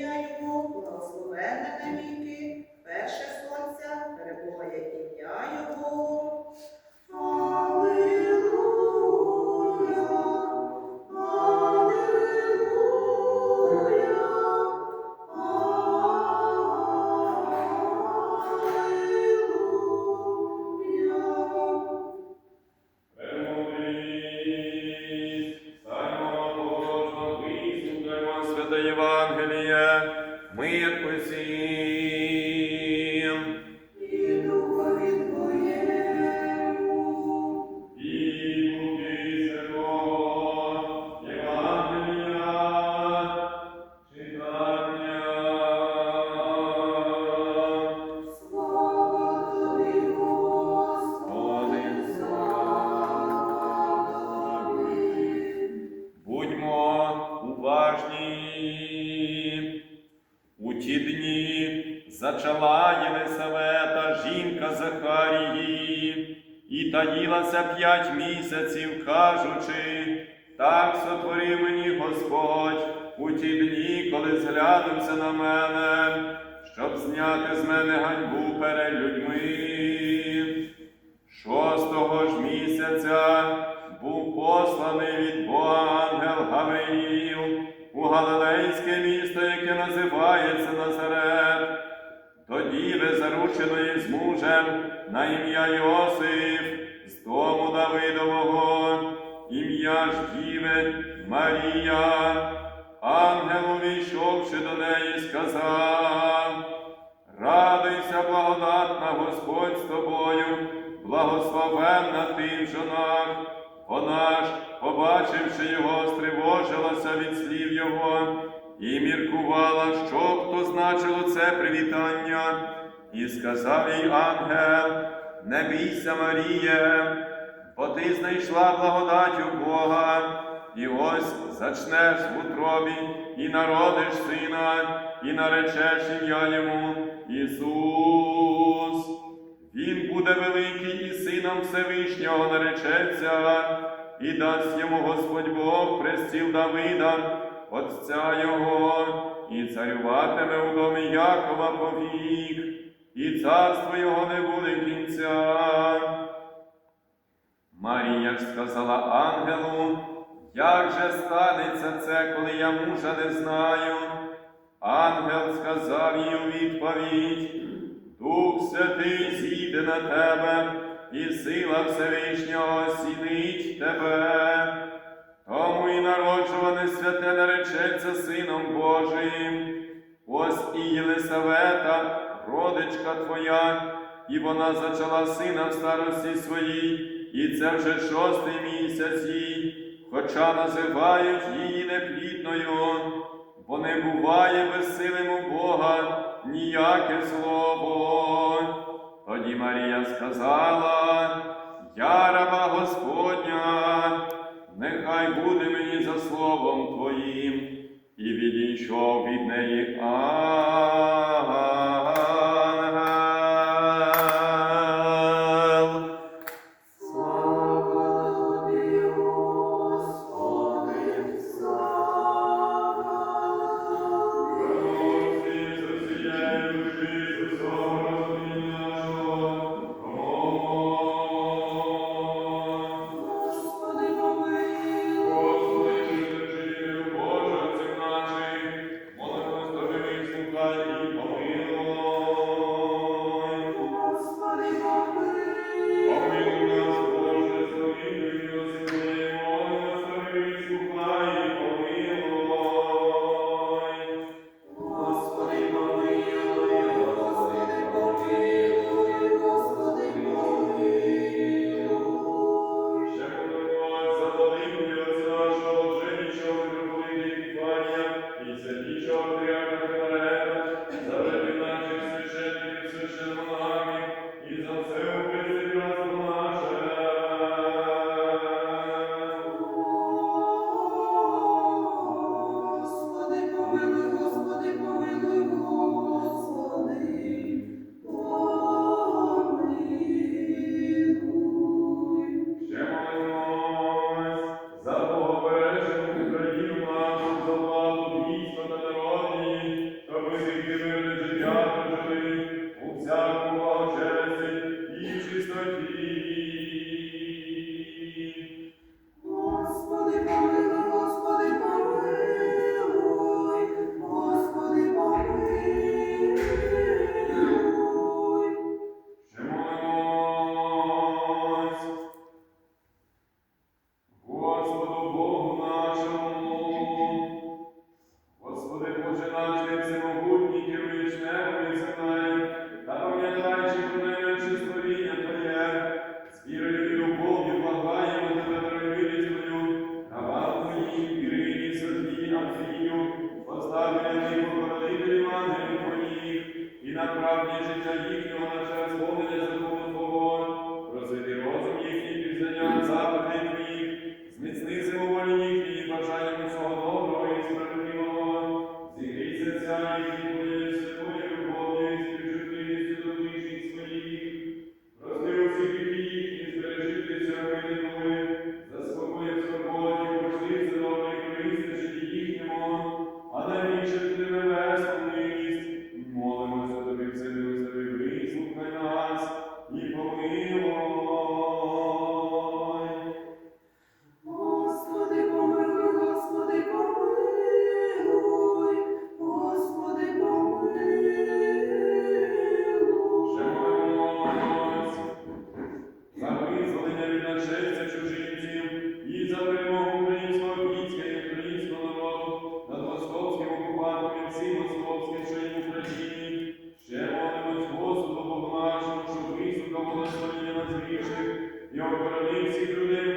ім'я Його, благословенне навіки, перше сонця, перебуває ім'я Його. Зачала Єлисавета, жінка Захарії, і таїлася п'ять місяців, кажучи, так сотворив мені Господь у ті дні, коли зглянувся на мене, щоб зняти з мене ганьбу перед людьми. Шостого ж місяця ім'я ж діви Марія. Ангел, увійшовши до неї, сказав. Радуйся, благодатна Господь з тобою, благословенна ти в жонах. Вона ж, побачивши його, стривожилася від слів його і міркувала, що б то значило це привітання, і сказав їй ангел: Не бійся, Маріє, бо ти знайшла благодать у Бога, і ось зачнеш в утробі, і народиш сина, і наречеш ім'я йому Ісус. Він буде великий і сином Всевишнього наречеться, і дасть йому Господь Бог престіл Давида, Отця Його, і царюватиме у домі Якова повік, і царство Його не буде кінця. Марія ж сказала ангелу, як же станеться це, коли я мужа не знаю? Ангел сказав їй у відповідь, Дух Святий зійде на тебе, і сила Всевишнього осінить тебе. Тому і народжуване святе наречеться Сином Божим. Ось і Єлисавета, родичка твоя, і вона зачала сина в старості своїй, і це вже шостий місяць їй, хоча називають її неплідною, бо не буває безсилим у Бога ніяке слово. Тоді Марія сказала, я раба Господня, нехай буде мені за словом Твоїм, і відійшов від неї ангел. І пришельця чужинців і за перемогу українського війська і українського народу над московським окупантом і всім московським членів Україні. Ще молимось Господу Богу нашому, щоб високо благословення нас грішних і охоронив всіх людей.